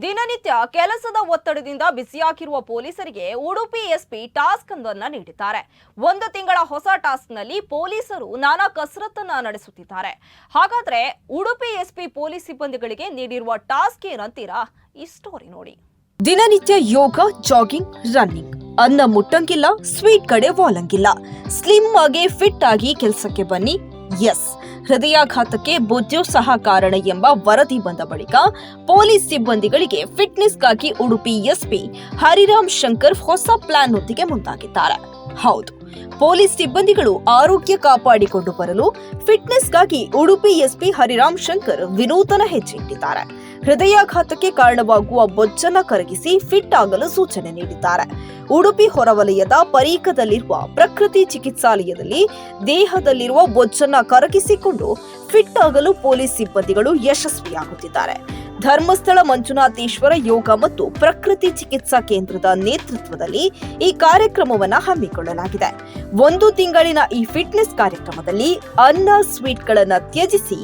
ದಿನನಿತ್ಯ ಕೆಲಸದ ಒತ್ತಡದಿಂದ ಬಿಸಿಯಾಗಿರುವ ಪೊಲೀಸರಿಗೆ ಉಡುಪಿ ಎಸ್ಪಿ ಟಾಸ್ಕ್ ಒಂದನ್ನ ನೀಡಿದ್ದಾರೆ. ಒಂದು ತಿಂಗಳ ಹೊಸ ಟಾಸ್ಕ್ನಲ್ಲಿ ಪೊಲೀಸರು ನಾನಾ ಕಸರತ್ತನ್ನ ನಡೆಸುತ್ತಿದ್ದಾರೆ. ಹಾಗಾದ್ರೆ ಉಡುಪಿ ಎಸ್ಪಿ ಪೊಲೀಸ್ ಸಿಬ್ಬಂದಿಗಳಿಗೆ ನೀಡಿರುವ ಟಾಸ್ಕ್ ಏನಂತೀರಾ? ಈ ಸ್ಟೋರಿ ನೋಡಿ. ದಿನನಿತ್ಯ ಯೋಗ, ಜಾಗಿಂಗ್, ರನ್ನಿಂಗ್. ಅನ್ನ ಮುಟ್ಟಂಗಿಲ್ಲ, ಸ್ವೀಟ್ ಕಡೆ ವಾಲಂಗಿಲ್ಲ. ಸ್ಲಿಮ್ ಆಗಿ, ಫಿಟ್ ಆಗಿ ಕೆಲಸಕ್ಕೆ ಬನ್ನಿ. ಎಸ್. ಹೃದಯಾಘಾತಕ್ಕೆ ಬೊಜ್ಜು ಸಹ ಕಾರಣ ಎಂಬ ವರದಿ ಬಂದ ಬಳಿಕ ಪೊಲೀಸ್ ಸಿಬ್ಬಂದಿಗಳಿಗೆ ಫಿಟ್ನೆಸ್ಗಾಗಿ ಉಡುಪಿ ಎಸ್ಪಿ ಹರಿರಾಮ್ ಶಂಕರ್ ಹೊಸ ಪ್ಲಾನ್ ಒತ್ತಿಗೆ ಮುಂದಾಗಿದ್ದಾರೆ. ಹೌದು, ಪೊಲೀಸ್ ಸಿಬ್ಬಂದಿಗಳು ಆರೋಗ್ಯ ಕಾಪಾಡಿಕೊಂಡು ಬರಲು ಫಿಟ್ನೆಸ್ಗಾಗಿ ಉಡುಪಿ ಎಸ್ಪಿ ಹರಿರಾಮ್ ಶಂಕರ್ ವಿನೂತನ ಹೆಜ್ಜೆ ಇಟ್ಟಿದ್ದಾರೆ ಹೃದಯಾಘಾತಕ್ಕೆ ಕಾರಣವಾಗುವ ಬೊಜ್ಜನ್ನ ಕರಗಿಸಿ ಫಿಟ್ ಆಗಲು ಸೂಚನೆ ನೀಡಿದ್ದಾರೆ. ಉಡುಪಿ ಹೊರವಲಯದ ಪರೀಕದಲ್ಲಿರುವ ಪ್ರಕೃತಿ ಚಿಕಿತ್ಸಾಲಯದಲ್ಲಿ ದೇಹದಲ್ಲಿರುವ ಬೊಜ್ಜನ್ನ ಕರಗಿಸಿಕೊಂಡು ಫಿಟ್ ಆಗಲು ಪೊಲೀಸ್ ಸಿಬ್ಬಂದಿಗಳು ಯಶಸ್ವಿಯಾಗುತ್ತಿದ್ದಾರೆ. ಧರ್ಮಸ್ಥಳ ಮಂಜುನಾಥೇಶ್ವರ ಯೋಗ ಮತ್ತು ಪ್ರಕೃತಿ ಚಿಕಿತ್ಸಾ ಕೇಂದ್ರದ ನೇತೃತ್ವದಲ್ಲಿ ಈ ಕಾರ್ಯಕ್ರಮವನ್ನು ಹಮ್ಮಿಕೊಳ್ಳಲಾಗಿದೆ. ಒಂದು ತಿಂಗಳಿನ ಈ ಫಿಟ್ನೆಸ್ ಕಾರ್ಯಕ್ರಮದಲ್ಲಿ ಅನ್ನ ಸ್ವೀಟ್ಗಳನ್ನು ತ್ಯಜಿಸಿ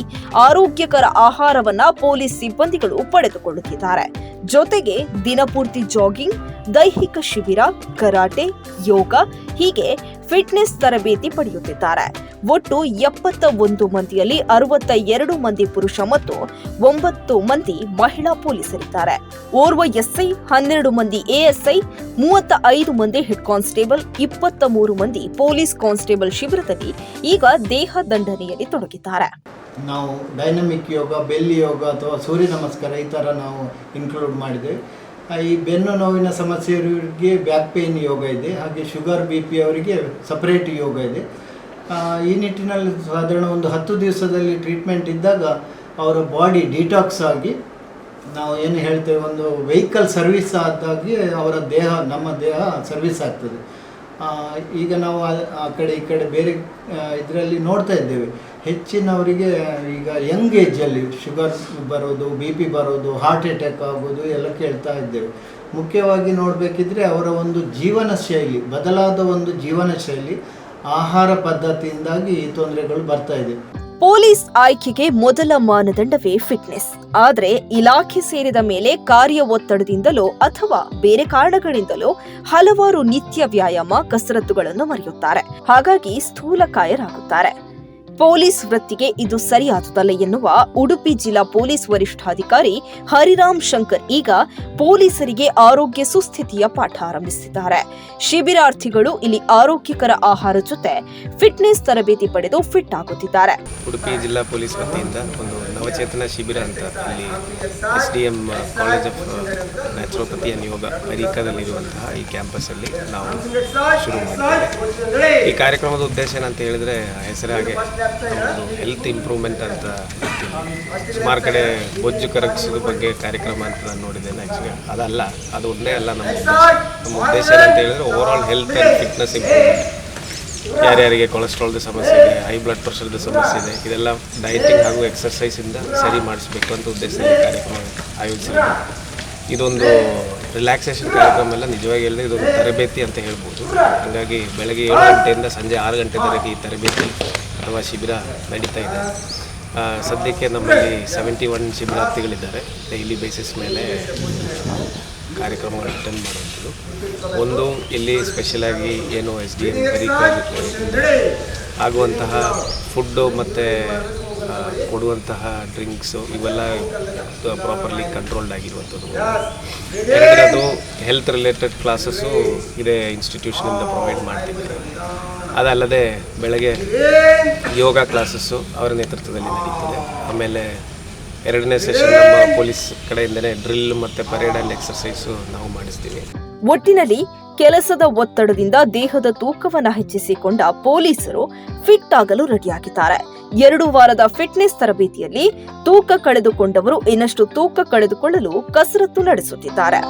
ಆರೋಗ್ಯಕರ ಆಹಾರವನ್ನ ಪೊಲೀಸ್ ಸಿಬ್ಬಂದಿಗಳು ಪಡೆದುಕೊಳ್ಳುತ್ತಿದ್ದಾರೆ. ಜೊತೆಗೆ ದಿನಪೂರ್ತಿ ಜಾಗಿಂಗ್, ದೈಹಿಕ ಶಿಬಿರ, ಕರಾಟೆ, ಯೋಗ ಹೀಗೆ ಫಿಟ್ನೆಸ್ ತರಬೇತಿ ಪಡೆಯುತ್ತಿದ್ದಾರೆ. ಒಟ್ಟು ಎಪ್ಪತ್ತ ಒಂದು ಮಂದಿಯಲ್ಲಿ ಅರವತ್ತ ಎರಡು ಮಂದಿ ಪುರುಷ ಮತ್ತು ಒಂಬತ್ತು ಮಂದಿ ಮಹಿಳಾ ಪೊಲೀಸರಿದ್ದಾರೆ. ಓರ್ವ ಎಸ್ಐ ಹನ್ನೆರಡು ಮಂದಿ ಎಎಸ್ಐ ಮೂವತ್ತ ಐದು ಮಂದಿ ಹೆಡ್ ಕಾನ್ಸ್ಟೇಬಲ್ ಇಪ್ಪತ್ತ ಮೂರು ಮಂದಿ ಪೊಲೀಸ್ ಕಾನ್ಸ್ಟೇಬಲ್ ಶಿಬಿರದಲ್ಲಿ ಈಗ ದೇಹ ದಂಡನೆಯಲ್ಲಿ ತೊಡಗಿದ್ದಾರೆ. ನಾವು ಡೈನಮಿಕ್ ಯೋಗ ಬೆಲ್ಲಿ ಯೋಗ ಅಥವಾ ಸೂರ್ಯ ನಮಸ್ಕಾರ ಈ ಥರ ನಾವು ಇನ್ಕ್ಲೂಡ್ ಮಾಡಿದ್ದೇವೆ ಆ, ಈ ಬೆನ್ನು ನೋವಿನ ಸಮಸ್ಯೆಯವರಿಗೆ ಬ್ಯಾಕ್ ಪೇಯ್ನ್ ಯೋಗ ಇದೆ ಹಾಗೆ ಶುಗರ್ ಬಿ ಪಿ ಅವರಿಗೆ ಸಪ್ರೇಟ್ ಯೋಗ ಇದೆ. ಈ ನಿಟ್ಟಿನಲ್ಲಿ ಸಾಧಾರಣ ಒಂದು ಹತ್ತು ದಿವಸದಲ್ಲಿ ಟ್ರೀಟ್ಮೆಂಟ್ ಇದ್ದಾಗ ಅವರ ಬಾಡಿ ಡಿಟಾಕ್ಸ್ ಆಗಿ ನಾವು ಏನು ಹೇಳ್ತೇವೆ, ಒಂದು ವೆಹಿಕಲ್ ಸರ್ವಿಸ್ ಆದಾಗಿ ಅವರ ದೇಹ, ನಮ್ಮ ದೇಹ ಸರ್ವಿಸ್ ಆಗ್ತದೆ. ಈಗ ನಾವು ಆ ಕಡೆ ಈ ಕಡೆ ಬೇರೆ ಇದರಲ್ಲಿ ನೋಡ್ತಾ ಇದ್ದೇವೆ. ಹೆಚ್ಚಿನವರಿಗೆ ಈಗ ಯಂಗ್ ಏಜಲ್ಲಿ ಶುಗರ್ ಬರೋದು ಬಿ ಪಿ ಬರೋದು ಹಾರ್ಟ್ ಅಟ್ಯಾಕ್ ಆಗೋದು ಎಲ್ಲ ಕೇಳ್ತಾ ಇದ್ದೇವೆ. ಮುಖ್ಯವಾಗಿ ನೋಡಬೇಕಿದ್ರೆ ಅವರ ಒಂದು ಜೀವನ ಶೈಲಿ, ಬದಲಾದ ಒಂದು ಜೀವನ ಶೈಲಿ ಆಹಾರ ಪದ್ಧತಿಯಿಂದಾಗಿ ಈ ತೊಂದರೆಗಳು ಬರ್ತಾ ಇದೆ. ಪೊಲೀಸ್ ಆಯ್ಕೆಗೆ ಮೊದಲ ಮಾನದಂಡವೇ ಫಿಟ್ನೆಸ್. ಆದರೆ ಇಲಾಖೆ ಸೇರಿದ ಮೇಲೆ ಕಾರ್ಯ ಒತ್ತಡದಿಂದಲೋ ಅಥವಾ ಬೇರೆ ಕಾರಣಗಳಿಂದಲೋ ಹಲವಾರು ನಿತ್ಯ ವ್ಯಾಯಾಮ, ಕಸರತ್ತುಗಳನ್ನು ಮರೆಯುತ್ತಾರೆ. ಹಾಗಾಗಿ ಸ್ಥೂಲಕಾಯರಾಗುತ್ತಾರೆ. ಪೊಲೀಸ್ ವೃತ್ತಿಗೆ ಇದು ಸರಿಯಾದುದಲ್ಲ ಎನ್ನುವ ಉಡುಪಿ ಜಿಲ್ಲಾ ಪೊಲೀಸ್ ವರಿಷ್ಠಾಧಿಕಾರಿ ಹರಿರಾಮ್ ಶಂಕರ್ ಈಗ ಪೊಲೀಸರಿಗೆ ಆರೋಗ್ಯ ಸುಸ್ಥಿತಿಯ ಪಾಠ ಆರಂಭಿಸಿದ್ದಾರೆ ಶಿಬಿರಾರ್ಥಿಗಳು ಇಲ್ಲಿ ಆರೋಗ್ಯಕರ ಆಹಾರ ಜೊತೆ ಫಿಟ್ನೆಸ್ ತರಬೇತಿ ಪಡೆದು ಫಿಟ್ ಆಗುತ್ತಿದ್ದಾರೆ. ಉಡುಪಿ ಜಿಲ್ಲಾ ಪೊಲೀಸ್ ವತಿಯಿಂದ ಒಂದು ನವಚೇತನ ಶಿಬಿರ ಅಂತ ಇಲ್ಲಿ S D M college of naturopathy ನಿಯೋಗ ಯೋಗ ಈ ಈ ಕ್ಯಾಂಪಸ್ಸಲ್ಲಿ ನಾವು ಶುರು ಮಾಡಿದ್ದೇವೆ ಈ ಕಾರ್ಯಕ್ರಮದ ಉದ್ದೇಶ ಏನಂತ ಹೇಳಿದ್ರೆ ಹೆಸರಾಗೆ ಹೆಲ್ತ್ ಇಂಪ್ರೂವ್ಮೆಂಟ್ ಅಂತ. ಸುಮಾರು ಕಡೆ ಬೊಜ್ಜು ಕರಗಿಸೋದ್ರ ಬಗ್ಗೆ ಕಾರ್ಯಕ್ರಮ ಅಂತ ನಾನು ನೋಡಿದ್ದೇನೆ ಆ್ಯಕ್ಚುಲಿ ಅದಲ್ಲ, ಅದು ಒಂದೇ ಅಲ್ಲ ನಮ್ಮ ನಮ್ಮ ಉದ್ದೇಶ ಏನಂತ ಹೇಳಿದ್ರೆ overall health and fitness improvement ಯಾರ್ಯಾರಿಗೆ ಕೊಲೆಸ್ಟ್ರಾಲ್ದು ಸಮಸ್ಯೆ ಇದೆ ಹೈ ಬ್ಲಡ್ ಪ್ರೆಷರ್ದು ಸಮಸ್ಯೆ ಇದೆ, ಇದೆಲ್ಲ ಡಯಟಿಂಗ್ ಹಾಗೂ ಎಕ್ಸರ್ಸೈಸಿಂದ ಸರಿ ಮಾಡಿಸ್ಬೇಕು ಅಂತ ಉದ್ದೇಶದಲ್ಲಿ ಕಾರ್ಯಕ್ರಮ ಆಯೋಜಿಸಿದೆ ಇದೊಂದು ರಿಲ್ಯಾಕ್ಸೇಷನ್ ಕಾರ್ಯಕ್ರಮ ಎಲ್ಲ ನಿಜವಾಗಿ ಹೇಳಿದ್ರೆ ಇದೊಂದು ತರಬೇತಿ ಅಂತ ಹೇಳ್ಬೋದು. ಹಾಗಾಗಿ ಬೆಳಗ್ಗೆ ಏಳು ಗಂಟೆಯಿಂದ ಸಂಜೆ ಆರು ಗಂಟೆವರೆಗೆ ಈ ತರಬೇತಿ ಅಥವಾ ಶಿಬಿರ ನಡೀತಾ ಇದೆ. ಸದ್ಯಕ್ಕೆ ನಮ್ಮಲ್ಲಿ ಸೆವೆಂಟಿ ಒನ್ ಶಿಬಿರಾರ್ಥಿಗಳಿದ್ದಾರೆ. ಡೈಲಿ ಬೇಸಿಸ್ ಮೇಲೆ ಕಾರ್ಯಕ್ರಮಗಳು ಅಟೆಂಡ್ ಮಾಡುವಂಥದ್ದು. ಒಂದು, ಇಲ್ಲಿ ಸ್ಪೆಷಲಾಗಿ ಏನು ಎಸ್ ಡಿ ಎಂ ಆಗುವಂತಹ ಫುಡ್ಡು ಮತ್ತು ಕೊಡುವಂತಹ ಡ್ರಿಂಕ್ಸು ಇವೆಲ್ಲ ಪ್ರಾಪರ್ಲಿ ಕಂಟ್ರೋಲ್ಡ್ ಆಗಿರುವಂಥದ್ದು. ಅದು ಹೆಲ್ತ್ ರಿಲೇಟೆಡ್ ಕ್ಲಾಸಸ್ಸು ಇದೇ ಇನ್ಸ್ಟಿಟ್ಯೂಷನಿಂದ ಪ್ರೊವೈಡ್ ಮಾಡ್ತಿದ್ದಾರೆ. ಅದಲ್ಲದೆ ಬೆಳಗ್ಗೆ ಯೋಗ ಕ್ಲಾಸಸ್ಸು ಅವರ ನೇತೃತ್ವದಲ್ಲಿ ನಡೀತದೆ. ಆಮೇಲೆ ಎರಡನೇ ಸೆಷನ್ ನಮ್ಮ ಪೊಲೀಸ್ ಕಡೆಯಿಂದಲೇ ಡ್ರಿಲ್ ಮತ್ತು ಪರೇಡ್ ಆ್ಯಂಡ್ ಎಕ್ಸರ್ಸೈಸು ನಾವು ಮಾಡಿಸ್ತೀವಿ. ಒಟ್ಟಿನಲ್ಲಿ ಕೆಲಸದ ಒತ್ತಡದಿಂದ ದೇಹದ ತೂಕವನ್ನು ಹೆಚ್ಚಿಸಿಕೊಂಡ ಪೊಲೀಸರು ಫಿಟ್ ಆಗಲು ರೆಡಿಯಾಗಿದ್ದಾರೆ. ಎರಡು ವಾರದ ಫಿಟ್ನೆಸ್ ತರಬೇತಿಯಲ್ಲಿ ತೂಕ ಕಳೆದುಕೊಂಡವರು ಇನ್ನಷ್ಟು ತೂಕ ಕಳೆದುಕೊಳ್ಳಲು ಕಸರತ್ತು ನಡೆಸುತ್ತಿದ್ದಾರೆ.